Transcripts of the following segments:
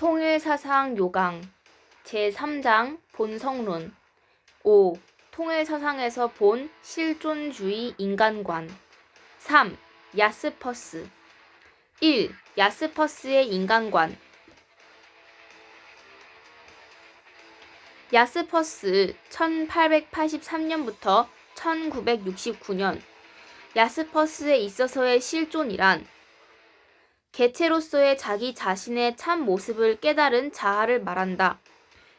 통일사상 요강 제3장 본성론 5. 통일사상에서 본 실존주의 인간관 3. 야스퍼스 1. 야스퍼스의 인간관 야스퍼스 1883년부터 1969년 야스퍼스에 있어서의 실존이란 개체로서의 자기 자신의 참 모습을 깨달은 자아를 말한다.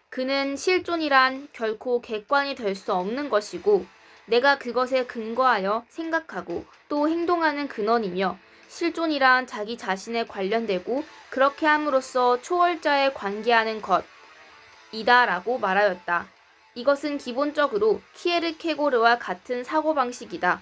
그는 실존이란 결코 객관이 될 수 없는 것이고 내가 그것에 근거하여 생각하고 또 행동하는 근원이며 실존이란 자기 자신에 관련되고 그렇게 함으로써 초월자에 관계하는 것이다라고 말하였다. 이것은 기본적으로 키에르케고르와 같은 사고방식이다.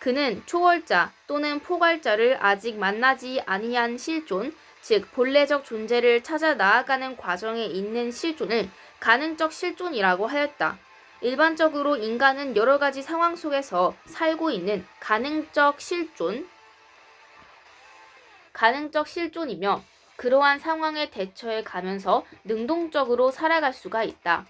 그는 초월자 또는 포괄자를 아직 만나지 아니한 실존, 즉 본래적 존재를 찾아 나아가는 과정에 있는 실존을 가능적 실존이라고 하였다. 일반적으로 인간은 여러 가지 상황 속에서 살고 있는 가능적 실존, 가능적 실존이며 그러한 상황에 대처해 가면서 능동적으로 살아갈 수가 있다.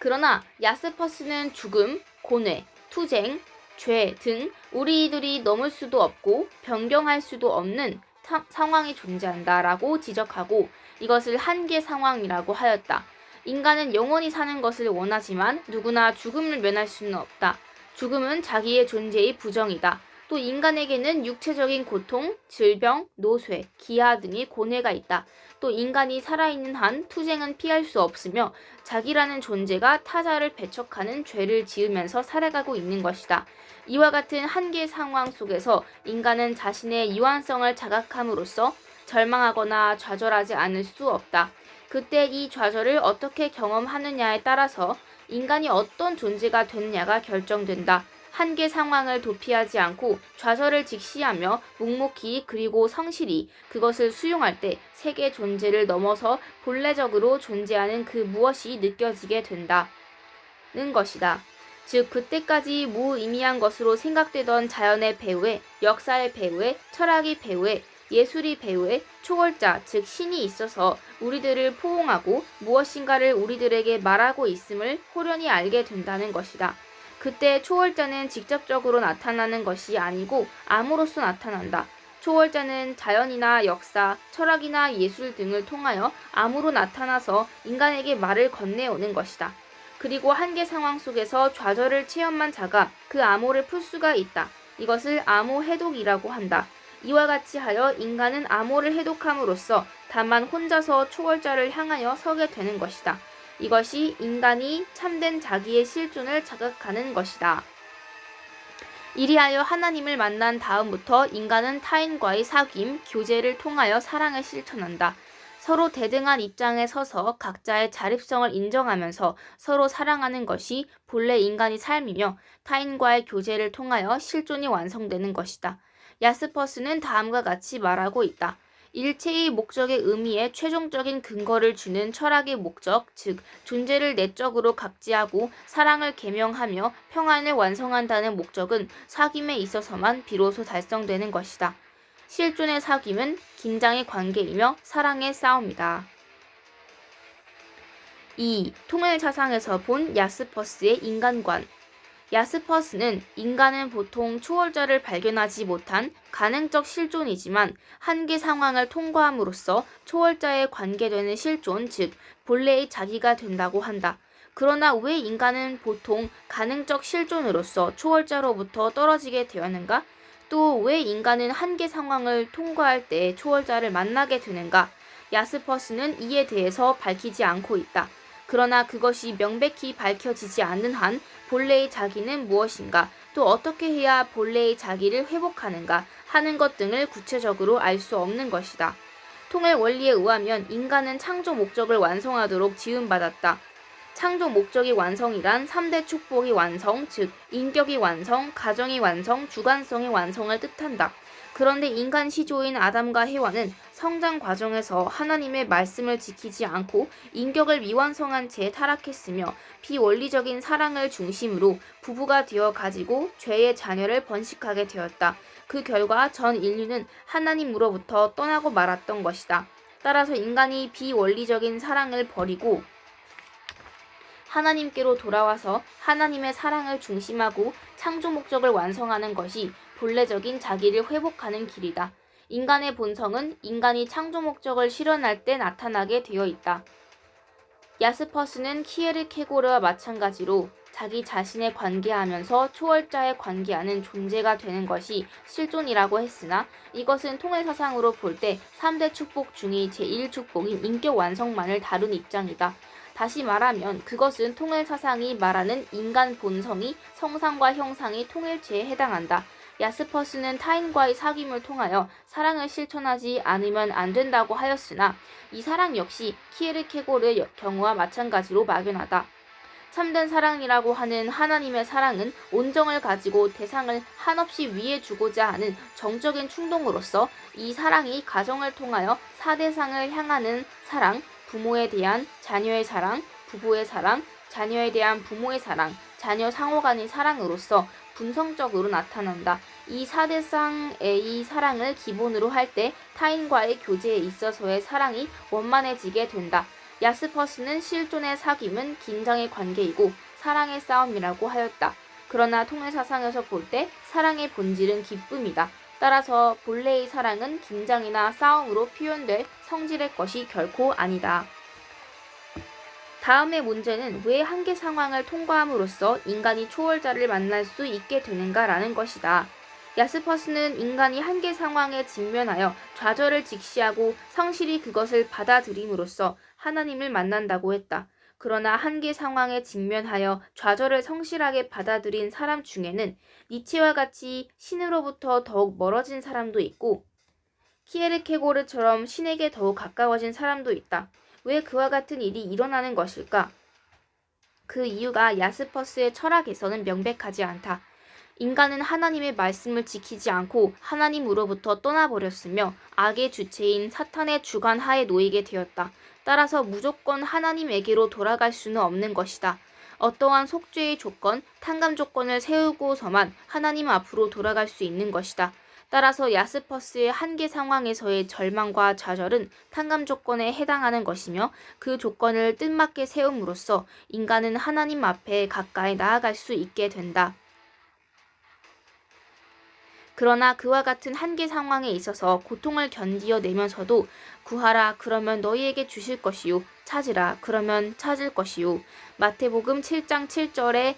그러나 야스퍼스는 죽음, 고뇌, 투쟁, 죄 등 우리들이 넘을 수도 없고 변경할 수도 없는 사, 상황이 존재한다라고 지적하고 이것을 한계 상황이라고 하였다. 인간은 영원히 사는 것을 원하지만 누구나 죽음을 면할 수는 없다. 죽음은 자기의 존재의 부정이다. 또 인간에게는 육체적인 고통, 질병, 노쇠, 기아 등의 고뇌가 있다. 또 인간이 살아있는 한 투쟁은 피할 수 없으며 자기라는 존재가 타자를 배척하는 죄를 지으면서 살아가고 있는 것이다. 이와 같은 한계 상황 속에서 인간은 자신의 유한성을 자각함으로써 절망하거나 좌절하지 않을 수 없다. 그때 이 좌절을 어떻게 경험하느냐에 따라서 인간이 어떤 존재가 되느냐가 결정된다. 한계 상황을 도피하지 않고 좌절을 직시하며 묵묵히 그리고 성실히 그것을 수용할 때 세계 존재를 넘어서 본래적으로 존재하는 그 무엇이 느껴지게 된다 는 것이다. 즉 그때까지 무의미한 것으로 생각되던 자연의 배후에 역사의 배후에 철학의 배후에 예술이 배후에 초월자 즉 신이 있어서 우리들을 포옹하고 무엇인가를 우리들에게 말하고 있음을 호련히 알게 된다는 것이다. 그때 초월자는 직접적으로 나타나는 것이 아니고 암으로써 나타난다. 초월자는 자연이나 역사, 철학이나 예술 등을 통하여 암으로 나타나서 인간에게 말을 건네오는 것이다. 그리고 한계 상황 속에서 좌절을 체험한 자가 그 암호를 풀 수가 있다. 이것을 암호 해독이라고 한다. 이와 같이 하여 인간은 암호를 해독함으로써 다만 혼자서 초월자를 향하여 서게 되는 것이다. 이것이 인간이 참된 자기의 실존을 자각하는 것이다. 이리하여 하나님을 만난 다음부터 인간은 타인과의 사귐, 교제를 통하여 사랑을 실천한다. 서로 대등한 입장에 서서 각자의 자립성을 인정하면서 서로 사랑하는 것이 본래 인간의 삶이며 타인과의 교제를 통하여 실존이 완성되는 것이다. 야스퍼스는 다음과 같이 말하고 있다. 일체의 목적의 의미에 최종적인 근거를 주는 철학의 목적, 즉 존재를 내적으로 각지하고 사랑을 계명하며 평안을 완성한다는 목적은 사귐에 있어서만 비로소 달성되는 것이다. 실존의 사귐은 긴장의 관계이며 사랑의 싸움이다. 2. 통일 사상에서 본 야스퍼스의 인간관 야스퍼스는 인간은 보통 초월자를 발견하지 못한 가능적 실존이지만 한계 상황을 통과함으로써 초월자에 관계되는 실존, 즉 본래의 자기가 된다고 한다. 그러나 왜 인간은 보통 가능적 실존으로서 초월자로부터 떨어지게 되었는가? 또 왜 인간은 한계 상황을 통과할 때 초월자를 만나게 되는가? 야스퍼스는 이에 대해서 밝히지 않고 있다. 그러나 그것이 명백히 밝혀지지 않는 한 본래의 자기는 무엇인가, 또 어떻게 해야 본래의 자기를 회복하는가 하는 것 등을 구체적으로 알 수 없는 것이다. 통일 원리에 의하면 인간은 창조 목적을 완성하도록 지음받았다. 창조 목적의 완성이란 3대 축복의 완성, 즉 인격의 완성, 가정의 완성, 주관성의 완성을 뜻한다. 그런데 인간 시조인 아담과 해와는 성장 과정에서 하나님의 말씀을 지키지 않고 인격을 미완성한 채 타락했으며 비원리적인 사랑을 중심으로 부부가 되어 가지고 죄의 자녀를 번식하게 되었다. 그 결과 전 인류는 하나님으로부터 떠나고 말았던 것이다. 따라서 인간이 비원리적인 사랑을 버리고 하나님께로 돌아와서 하나님의 사랑을 중심하고 창조 목적을 완성하는 것이 본래적인 자기를 회복하는 길이다. 인간의 본성은 인간이 창조 목적을 실현할 때 나타나게 되어 있다. 야스퍼스는 키에르케고르와 마찬가지로 자기 자신에 관계하면서 초월자에 관계하는 존재가 되는 것이 실존이라고 했으나 이것은 통일사상으로 볼 때 3대 축복 중의 제1축복인 인격 완성만을 다룬 입장이다. 다시 말하면 그것은 통일 사상이 말하는 인간 본성이 성상과 형상이 통일체에 해당한다. 야스퍼스는 타인과의 사귐을 통하여 사랑을 실천하지 않으면 안 된다고 하였으나 이 사랑 역시 키에르케고르의 경우와 마찬가지로 막연하다. 참된 사랑이라고 하는 하나님의 사랑은 온정을 가지고 대상을 한없이 위해 주고자 하는 정적인 충동으로서 이 사랑이 가정을 통하여 사대상을 향하는 사랑, 부모에 대한 자녀의 사랑, 부부의 사랑, 자녀에 대한 부모의 사랑, 자녀 상호 간의 사랑으로서 분성적으로 나타난다. 이 사대상의 사랑을 기본으로 할 때 타인과의 교제에 있어서의 사랑이 원만해지게 된다. 야스퍼스는 실존의 사귐은 긴장의 관계이고 사랑의 싸움이라고 하였다. 그러나 통일 사상에서 볼 때 사랑의 본질은 기쁨이다. 따라서 본래의 사랑은 긴장이나 싸움으로 표현될 성질의 것이 결코 아니다. 다음의 문제는 왜 한계 상황을 통과함으로써 인간이 초월자를 만날 수 있게 되는가라는 것이다. 야스퍼스는 인간이 한계 상황에 직면하여 좌절을 직시하고 성실히 그것을 받아들임으로써 하나님을 만난다고 했다. 그러나 한계 상황에 직면하여 좌절을 성실하게 받아들인 사람 중에는 니체와 같이 신으로부터 더욱 멀어진 사람도 있고 키에르케고르처럼 신에게 더욱 가까워진 사람도 있다. 왜 그와 같은 일이 일어나는 것일까? 그 이유가 야스퍼스의 철학에서는 명백하지 않다. 인간은 하나님의 말씀을 지키지 않고 하나님으로부터 떠나버렸으며 악의 주체인 사탄의 주관 하에 놓이게 되었다. 따라서 무조건 하나님에게로 돌아갈 수는 없는 것이다. 어떠한 속죄의 조건, 탕감 조건을 세우고서만 하나님 앞으로 돌아갈 수 있는 것이다. 따라서 야스퍼스의 한계 상황에서의 절망과 좌절은 탕감 조건에 해당하는 것이며 그 조건을 뜻맞게 세움으로써 인간은 하나님 앞에 가까이 나아갈 수 있게 된다. 그러나 그와 같은 한계 상황에 있어서 고통을 견디어내면서도 구하라 그러면 너희에게 주실 것이요 찾으라 그러면 찾을 것이요 마태복음 7장 7절에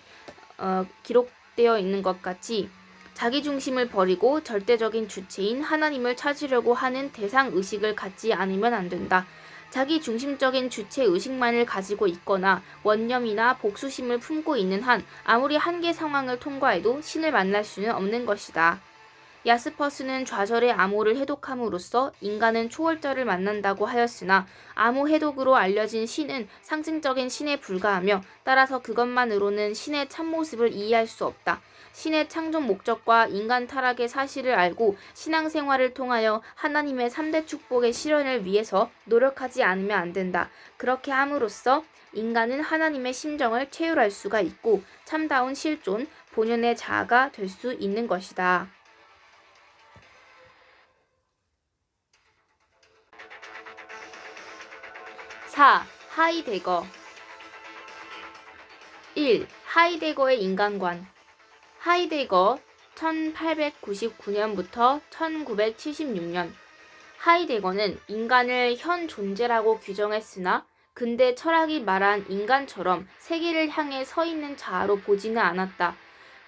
어, 기록되어 있는 것 같이 자기 중심을 버리고 절대적인 주체인 하나님을 찾으려고 하는 대상 의식을 갖지 않으면 안 된다. 자기 중심적인 주체 의식만을 가지고 있거나 원념이나 복수심을 품고 있는 한 아무리 한계 상황을 통과해도 신을 만날 수는 없는 것이다. 야스퍼스는 좌절의 암호를 해독함으로써 인간은 초월자를 만난다고 하였으나 암호 해독으로 알려진 신은 상징적인 신에 불과하며 따라서 그것만으로는 신의 참모습을 이해할 수 없다. 신의 창조 목적과 인간 타락의 사실을 알고 신앙생활을 통하여 하나님의 3대 축복의 실현을 위해서 노력하지 않으면 안 된다. 그렇게 함으로써 인간은 하나님의 심정을 체휼할 수가 있고 참다운 실존, 본연의 자아가 될 수 있는 것이다. 4. 하이데거 1. 하이데거의 인간관 하이데거 1899년부터 1976년 하이데거는 인간을 현 존재라고 규정했으나 근대 철학이 말한 인간처럼 세계를 향해 서 있는 자아로 보지는 않았다.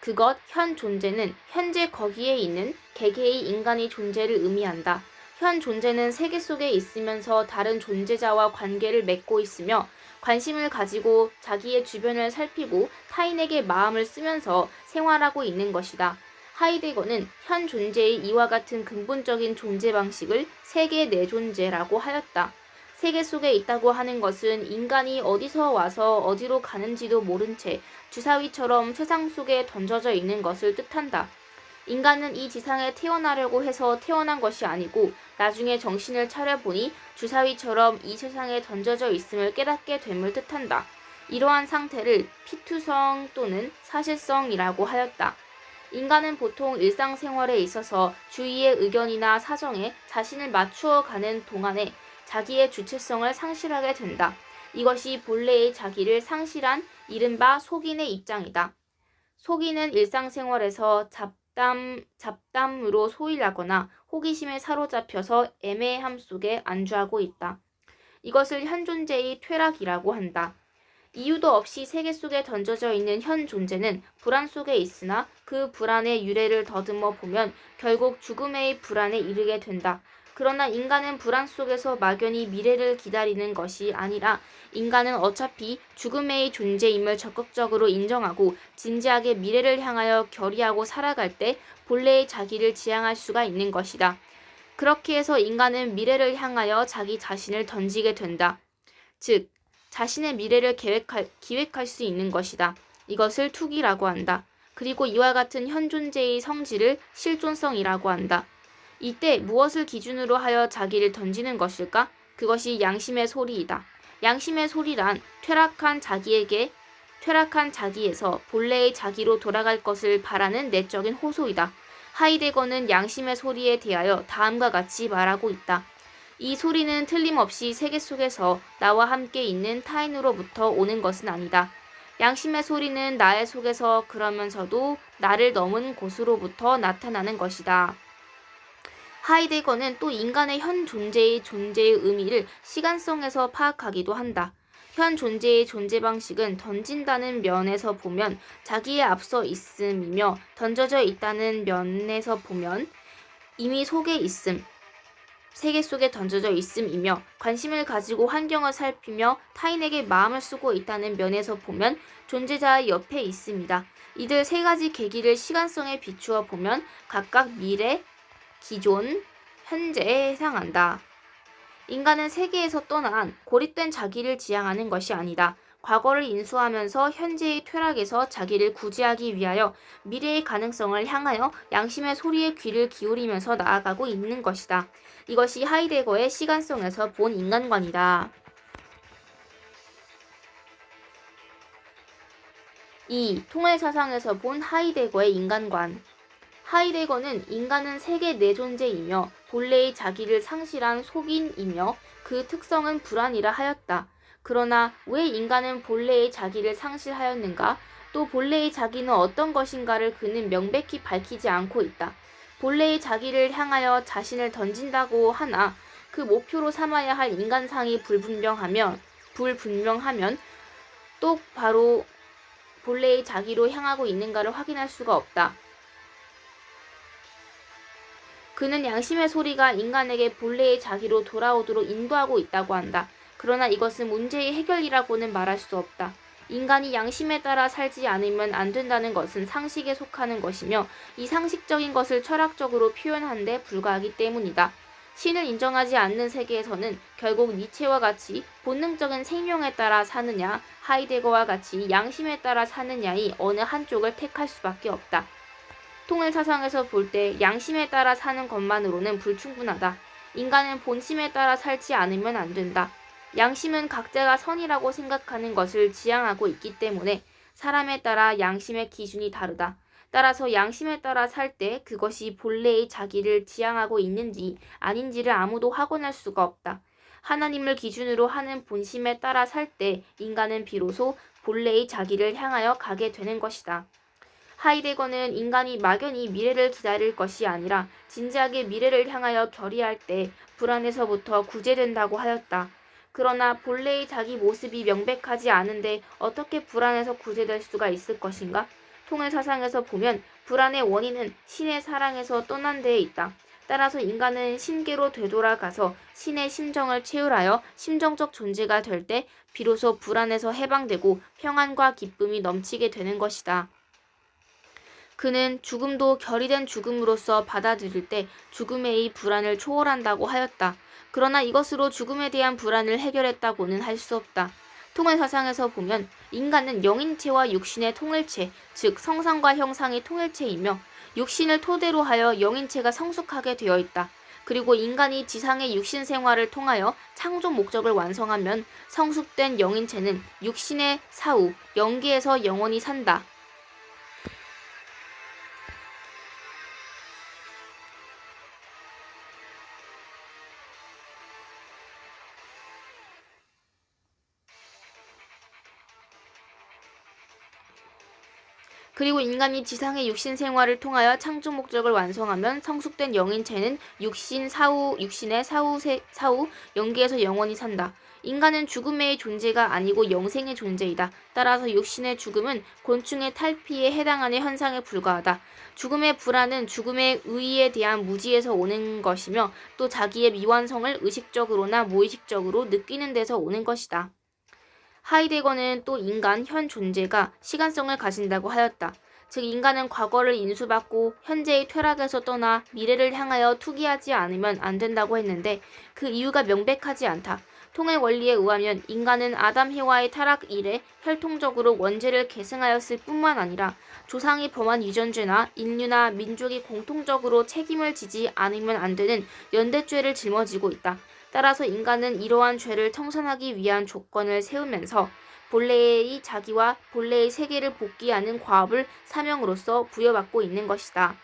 그것 현 존재는 현재 거기에 있는 개개의 인간의 존재를 의미한다. 현 존재는 세계 속에 있으면서 다른 존재자와 관계를 맺고 있으며 관심을 가지고 자기의 주변을 살피고 타인에게 마음을 쓰면서 생활하고 있는 것이다. 하이데거는 현 존재의 이와 같은 근본적인 존재 방식을 세계 내 존재라고 하였다. 세계 속에 있다고 하는 것은 인간이 어디서 와서 어디로 가는지도 모른 채 주사위처럼 세상 속에 던져져 있는 것을 뜻한다. 인간은 이 지상에 태어나려고 해서 태어난 것이 아니고 나중에 정신을 차려보니 주사위처럼 이 세상에 던져져 있음을 깨닫게 됨을 뜻한다. 이러한 상태를 피투성 또는 사실성이라고 하였다. 인간은 보통 일상생활에 있어서 주위의 의견이나 사정에 자신을 맞추어 가는 동안에 자기의 주체성을 상실하게 된다. 이것이 본래의 자기를 상실한 이른바 속인의 입장이다. 속인은 일상생활에서 잡담, 잡담으로 소일하거나 호기심에 사로잡혀서 애매함 속에 안주하고 있다. 이것을 현존재의 퇴락이라고 한다. 이유도 없이 세계 속에 던져져 있는 현 존재는 불안 속에 있으나 그 불안의 유래를 더듬어 보면 결국 죽음의 불안에 이르게 된다. 그러나 인간은 불안 속에서 막연히 미래를 기다리는 것이 아니라 인간은 어차피 죽음의 존재임을 적극적으로 인정하고 진지하게 미래를 향하여 결의하고 살아갈 때 본래의 자기를 지향할 수가 있는 것이다. 그렇게 해서 인간은 미래를 향하여 자기 자신을 던지게 된다. 즉, 자신의 미래를 계획할, 기획할 수 있는 것이다. 이것을 투기라고 한다. 그리고 이와 같은 현존재의 성질을 실존성이라고 한다. 이때 무엇을 기준으로 하여 자기를 던지는 것일까? 그것이 양심의 소리이다. 양심의 소리란 퇴락한 자기에게 퇴락한 자기에서 본래의 자기로 돌아갈 것을 바라는 내적인 호소이다. 하이데거는 양심의 소리에 대하여 다음과 같이 말하고 있다. 이 소리는 틀림없이 세계 속에서 나와 함께 있는 타인으로부터 오는 것은 아니다. 양심의 소리는 나의 속에서 그러면서도 나를 넘은 곳으로부터 나타나는 것이다. 하이데거는 또 인간의 현 존재의 존재의 의미를 시간성에서 파악하기도 한다. 현 존재의 존재 방식은 던진다는 면에서 보면 자기에 앞서 있음이며 던져져 있다는 면에서 보면 이미 속에 있음, 세계 속에 던져져 있음이며 관심을 가지고 환경을 살피며 타인에게 마음을 쓰고 있다는 면에서 보면 존재자의 옆에 있습니다. 이들 세 가지 계기를 시간성에 비추어 보면 각각 미래, 기존, 현재에 해당한다. 인간은 세계에서 떠난 고립된 자기를 지향하는 것이 아니다. 과거를 인수하면서 현재의 퇴락에서 자기를 구제하기 위하여 미래의 가능성을 향하여 양심의 소리에 귀를 기울이면서 나아가고 있는 것이다. 이것이 하이데거의 시간성에서 본 인간관이다. 2. 통일 사상에서 본 하이데거의 인간관 하이데거는 인간은 세계 내 존재이며 본래의 자기를 상실한 속인이며 그 특성은 불안이라 하였다. 그러나 왜 인간은 본래의 자기를 상실하였는가? 또 본래의 자기는 어떤 것인가를 그는 명백히 밝히지 않고 있다. 본래의 자기를 향하여 자신을 던진다고 하나 그 목표로 삼아야 할 인간상이 불분명하면 불분명하면 또 바로 본래의 자기로 향하고 있는가를 확인할 수가 없다. 그는 양심의 소리가 인간에게 본래의 자기로 돌아오도록 인도하고 있다고 한다. 그러나 이것은 문제의 해결이라고는 말할 수 없다. 인간이 양심에 따라 살지 않으면 안 된다는 것은 상식에 속하는 것이며 이 상식적인 것을 철학적으로 표현한 데 불과하기 때문이다. 신을 인정하지 않는 세계에서는 결국 니체와 같이 본능적인 생명에 따라 사느냐, 하이데거와 같이 양심에 따라 사느냐의 어느 한쪽을 택할 수밖에 없다. 통일 사상에서 볼 때 양심에 따라 사는 것만으로는 불충분하다. 인간은 본심에 따라 살지 않으면 안 된다. 양심은 각자가 선이라고 생각하는 것을 지향하고 있기 때문에 사람에 따라 양심의 기준이 다르다. 따라서 양심에 따라 살 때 그것이 본래의 자기를 지향하고 있는지 아닌지를 아무도 확언할 수가 없다. 하나님을 기준으로 하는 본심에 따라 살 때 인간은 비로소 본래의 자기를 향하여 가게 되는 것이다. 하이데거는 인간이 막연히 미래를 기다릴 것이 아니라 진지하게 미래를 향하여 결의할 때 불안에서부터 구제된다고 하였다. 그러나 본래의 자기 모습이 명백하지 않은데 어떻게 불안에서 구제될 수가 있을 것인가? 통일 사상에서 보면 불안의 원인은 신의 사랑에서 떠난 데에 있다. 따라서 인간은 신계로 되돌아가서 신의 심정을 채울하여 심정적 존재가 될 때 비로소 불안에서 해방되고 평안과 기쁨이 넘치게 되는 것이다. 그는 죽음도 결의된 죽음으로서 받아들일 때 죽음의 이 불안을 초월한다고 하였다. 그러나 이것으로 죽음에 대한 불안을 해결했다고는 할 수 없다. 통일 사상에서 보면 인간은 영인체와 육신의 통일체, 즉 성상과 형상의 통일체이며 육신을 토대로 하여 영인체가 성숙하게 되어 있다. 그리고 인간이 지상의 육신 생활을 통하여 창조 목적을 완성하면 성숙된 영인체는 육신의 사후, 영계에서 영원히 산다. 그리고 인간이 지상의 육신 생활을 통하여 창조 목적을 완성하면 성숙된 영인체는 육신 사후 육신의 사후 세, 사후 영계에서 영원히 산다. 인간은 죽음의 존재가 아니고 영생의 존재이다. 따라서 육신의 죽음은 곤충의 탈피에 해당하는 현상에 불과하다. 죽음의 불안은 죽음의 의의에 대한 무지에서 오는 것이며 또 자기의 미완성을 의식적으로나 무의식적으로 느끼는 데서 오는 것이다. 하이데거는 또 인간 현 존재가 시간성을 가진다고 하였다. 즉 인간은 과거를 인수받고 현재의 퇴락에서 떠나 미래를 향하여 투기하지 않으면 안 된다고 했는데 그 이유가 명백하지 않다. 통의 원리에 의하면 인간은 아담 해와의 타락 이래 혈통적으로 원죄를 계승하였을 뿐만 아니라 조상이 범한 유전죄나 인류나 민족이 공통적으로 책임을 지지 않으면 안 되는 연대죄를 짊어지고 있다. 따라서 인간은 이러한 죄를 청산하기 위한 조건을 세우면서 본래의 자기와 본래의 세계를 복귀하는 과업을 사명으로서 부여받고 있는 것이다.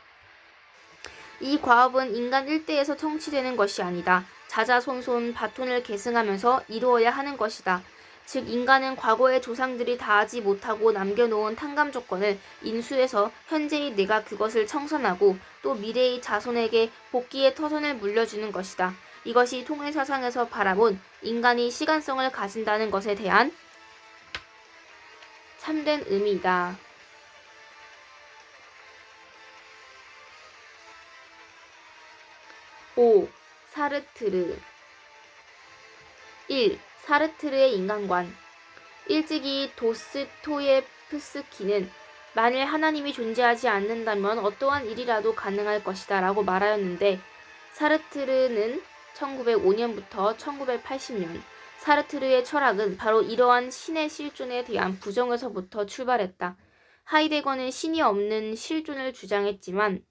이 과업은 인간 일대에서 성취되는 것이 아니다. 자자손손 바톤을 계승하면서 이루어야 하는 것이다. 즉 인간은 과거의 조상들이 다하지 못하고 남겨놓은 탕감 조건을 인수해서 현재의 내가 그것을 청산하고 또 미래의 자손에게 복귀의 터전을 물려주는 것이다. 이것이 통일 사상에서 바라본 인간이 시간성을 가진다는 것에 대한 참된 의미이다. 오 사르트르 1. 사르트르의 인간관 일찍이 도스토예프스키는 만일 하나님이 존재하지 않는다면 어떠한 일이라도 가능할 것이다 라고 말하였는데 사르트르는 1905년부터 1980년 사르트르의 철학은 바로 이러한 신의 실존에 대한 부정에서부터 출발했다. 하이데거는 신이 없는 실존을 주장했지만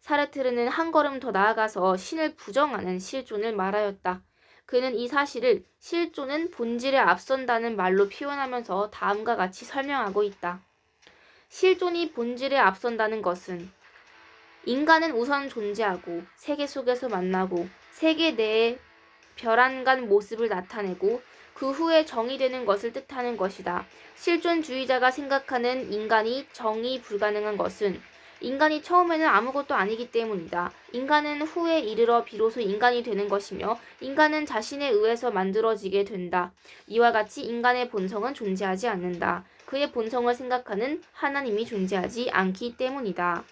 사르트르는 한 걸음 더 나아가서 신을 부정하는 실존을 말하였다. 그는 이 사실을 실존은 본질에 앞선다는 말로 표현하면서 다음과 같이 설명하고 있다. 실존이 본질에 앞선다는 것은 인간은 우선 존재하고 세계 속에서 만나고 세계 내에 별안간 모습을 나타내고 그 후에 정의되는 것을 뜻하는 것이다. 실존주의자가 생각하는 인간이 정의 불가능한 것은 인간이 처음에는 아무것도 아니기 때문이다. 인간은 후에 이르러 비로소 인간이 되는 것이며 인간은 자신에 의해서 만들어지게 된다. 이와 같이 인간의 본성은 존재하지 않는다. 그의 본성을 생각하는 하나님이 존재하지 않기 때문이다.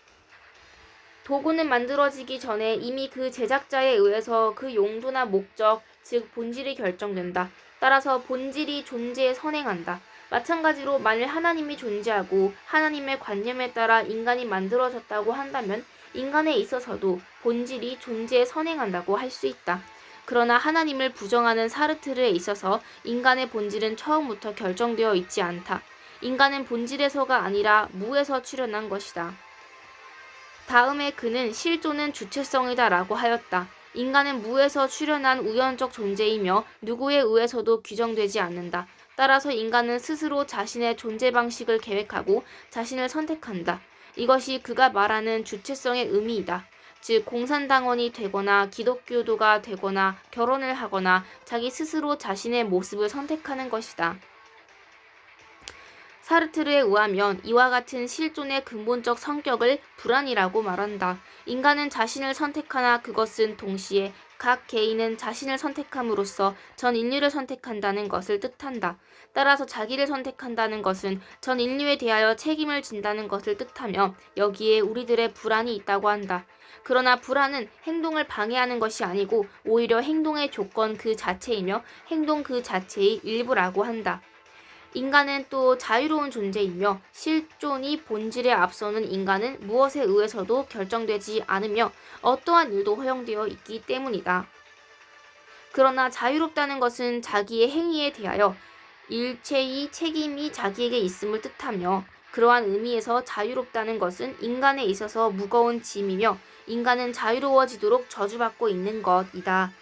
도구는 만들어지기 전에 이미 그 제작자에 의해서 그 용도나 목적, 즉 본질이 결정된다. 따라서 본질이 존재에 선행한다. 마찬가지로 만일 하나님이 존재하고 하나님의 관념에 따라 인간이 만들어졌다고 한다면 인간에 있어서도 본질이 존재에 선행한다고 할 수 있다. 그러나 하나님을 부정하는 사르트르에 있어서 인간의 본질은 처음부터 결정되어 있지 않다. 인간은 본질에서가 아니라 무에서 출현한 것이다. 다음에 그는 실존은 주체성이다 라고 하였다. 인간은 무에서 출현한 우연적 존재이며 누구에 의해서도 규정되지 않는다. 따라서 인간은 스스로 자신의 존재 방식을 계획하고 자신을 선택한다. 이것이 그가 말하는 주체성의 의미이다. 즉, 공산당원이 되거나 기독교도가 되거나 결혼을 하거나 자기 스스로 자신의 모습을 선택하는 것이다. 사르트르에 의하면 이와 같은 실존의 근본적 성격을 불안이라고 말한다. 인간은 자신을 선택하나 그것은 동시에 각 개인은 자신을 선택함으로써 전 인류를 선택한다는 것을 뜻한다. 따라서 자기를 선택한다는 것은 전 인류에 대하여 책임을 진다는 것을 뜻하며 여기에 우리들의 불안이 있다고 한다. 그러나 불안은 행동을 방해하는 것이 아니고 오히려 행동의 조건 그 자체이며 행동 그 자체의 일부라고 한다. 인간은 또 자유로운 존재이며 실존이 본질에 앞서는 인간은 무엇에 의해서도 결정되지 않으며 어떠한 일도 허용되어 있기 때문이다. 그러나 자유롭다는 것은 자기의 행위에 대하여 일체의 책임이 자기에게 있음을 뜻하며 그러한 의미에서 자유롭다는 것은 인간에 있어서 무거운 짐이며 인간은 자유로워지도록 저주받고 있는 것이다.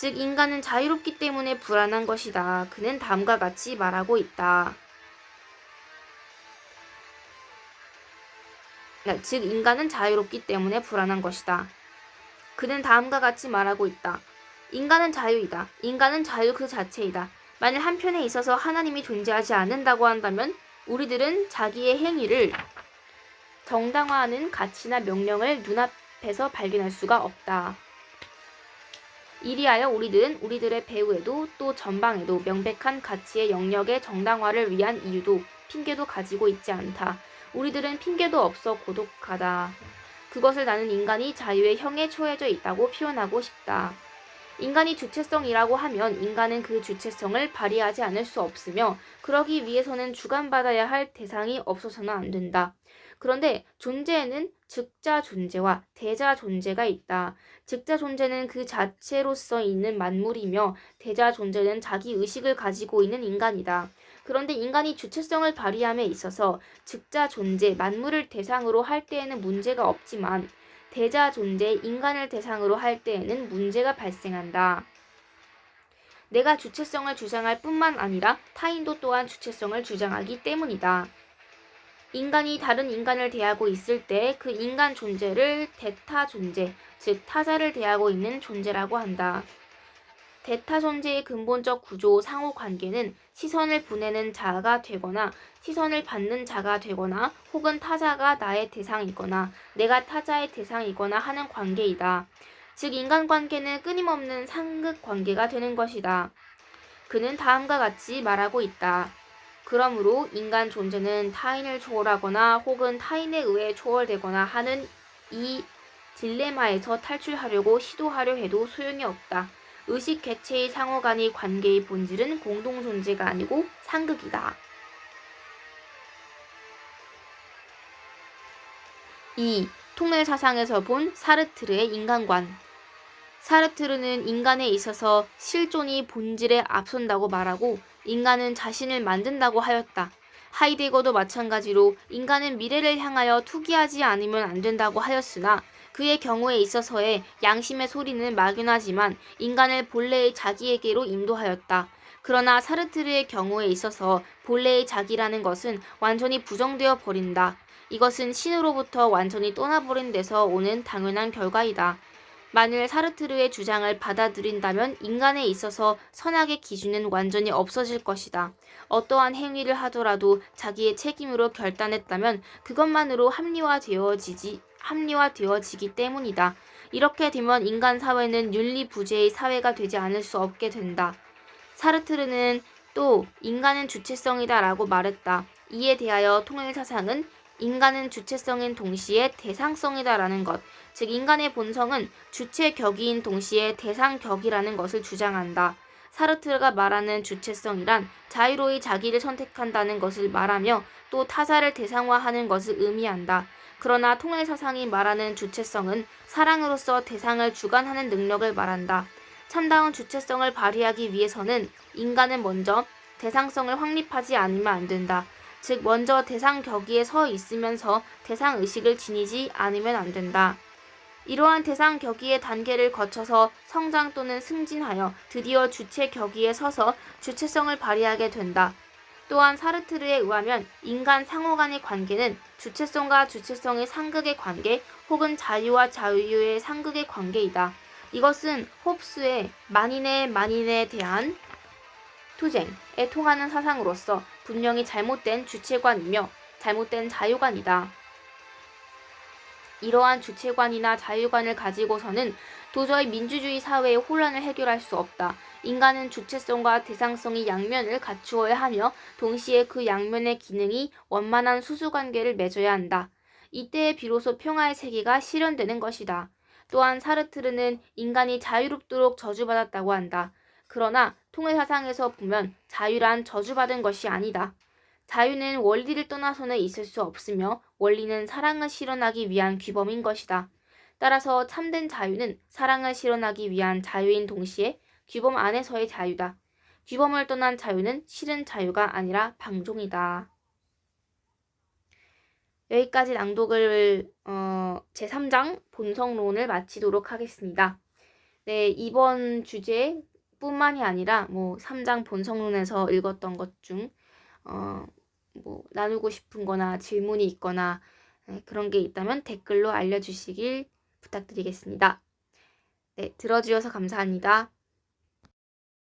즉 인간은 자유롭기 때문에 불안한 것이다. 그는 다음과 같이 말하고 있다. 네, 즉 인간은 자유롭기 때문에 불안한 것이다. 그는 다음과 같이 말하고 있다. 인간은 자유이다. 인간은 자유 그 자체이다. 만일 한편에 있어서 하나님이 존재하지 않는다고 한다면 우리들은 자기의 행위를 정당화하는 가치나 명령을 눈앞에서 발견할 수가 없다. 이리하여 우리들은 우리들의 배후에도 또 전방에도 명백한 가치의 영역의 정당화를 위한 이유도 핑계도 가지고 있지 않다. 우리들은 핑계도 없어 고독하다. 그것을 나는 인간이 자유의 형에 처해져 있다고 표현하고 싶다. 인간이 주체성이라고 하면 인간은 그 주체성을 발휘하지 않을 수 없으며 그러기 위해서는 주관받아야 할 대상이 없어서는 안 된다. 그런데 존재에는 즉자 존재와 대자 존재가 있다. 즉자 존재는 그 자체로서 있는 만물이며 대자 존재는 자기 의식을 가지고 있는 인간이다. 그런데 인간이 주체성을 발휘함에 있어서 즉자 존재, 만물을 대상으로 할 때에는 문제가 없지만 대자 존재, 인간을 대상으로 할 때에는 문제가 발생한다. 내가 주체성을 주장할 뿐만 아니라 타인도 또한 주체성을 주장하기 때문이다. 인간이 다른 인간을 대하고 있을 때 그 인간 존재를 대타 존재, 즉 타자를 대하고 있는 존재라고 한다. 대타 존재의 근본적 구조 상호 관계는 시선을 보내는 자가 되거나 시선을 받는 자가 되거나 혹은 타자가 나의 대상이거나 내가 타자의 대상이거나 하는 관계이다. 즉 인간 관계는 끊임없는 상극 관계가 되는 것이다. 그는 다음과 같이 말하고 있다. 그러므로 인간 존재는 타인을 초월하거나 혹은 타인에 의해 초월되거나 하는 이 딜레마에서 탈출하려고 시도하려 해도 소용이 없다. 의식 개체의 상호 간의 관계의 본질은 공동 존재가 아니고 상극이다. 2. 통일 사상에서 본 사르트르의 인간관. 사르트르는 인간에 있어서 실존이 본질에 앞선다고 말하고 인간은 자신을 만든다고 하였다. 하이데거도 마찬가지로 인간은 미래를 향하여 투기하지 않으면 안 된다고 하였으나 그의 경우에 있어서의 양심의 소리는 막연하지만 인간을 본래의 자기에게로 인도하였다. 그러나 사르트르의 경우에 있어서 본래의 자기라는 것은 완전히 부정되어 버린다. 이것은 신으로부터 완전히 떠나버린 데서 오는 당연한 결과이다. 만일 사르트르의 주장을 받아들인다면 인간에 있어서 선악의 기준은 완전히 없어질 것이다. 어떠한 행위를 하더라도 자기의 책임으로 결단했다면 그것만으로 합리화되어지지 합리화되어지기 때문이다. 이렇게 되면 인간 사회는 윤리 부재의 사회가 되지 않을 수 없게 된다. 사르트르는 또 인간은 주체성이다라고 말했다. 이에 대하여 통일 사상은 인간은 주체성인 동시에 대상성이다라는 것, 즉 인간의 본성은 주체 격인 동시에 대상 격이라는 것을 주장한다. 사르트르가 말하는 주체성이란 자유로이 자기를 선택한다는 것을 말하며 또 타자를 대상화하는 것을 의미한다. 그러나 통일 사상이 말하는 주체성은 사랑으로서 대상을 주관하는 능력을 말한다. 참다운 주체성을 발휘하기 위해서는 인간은 먼저 대상성을 확립하지 않으면 안 된다. 즉, 먼저 대상 격의에 서 있으면서 대상 의식을 지니지 않으면 안 된다. 이러한 대상 격의의 단계를 거쳐서 성장 또는 승진하여 드디어 주체 격의에 서서 주체성을 발휘하게 된다. 또한 사르트르에 의하면 인간 상호 간의 관계는 주체성과 주체성의 상극의 관계 혹은 자유와 자유의 상극의 관계이다. 이것은 홉스의 만인의 만인에 대한 투쟁에 통하는 사상으로서 분명히 잘못된 주체관이며 잘못된 자유관이다. 이러한 주체관이나 자유관을 가지고서는 도저히 민주주의 사회의 혼란을 해결할 수 없다. 인간은 주체성과 대상성이 양면을 갖추어야 하며 동시에 그 양면의 기능이 원만한 수수관계를 맺어야 한다. 이때에 비로소 평화의 세계가 실현되는 것이다. 또한 사르트르는 인간이 자유롭도록 저주받았다고 한다. 그러나 통일 사상에서 보면 자유란 저주받은 것이 아니다. 자유는 원리를 떠나서는 있을 수 없으며 원리는 사랑을 실현하기 위한 규범인 것이다. 따라서 참된 자유는 사랑을 실현하기 위한 자유인 동시에 규범 안에서의 자유다. 규범을 떠난 자유는 실은 자유가 아니라 방종이다. 여기까지 낭독을 어, 제3장 본성론을 마치도록 하겠습니다. 네, 이번 주제뿐만이 아니라 뭐 3장 본성론에서 읽었던 것 중 어, 뭐 나누고 싶은 거나 질문이 있거나 네, 그런 게 있다면 댓글로 알려주시길 부탁드리겠습니다. 네, 들어주셔서 감사합니다.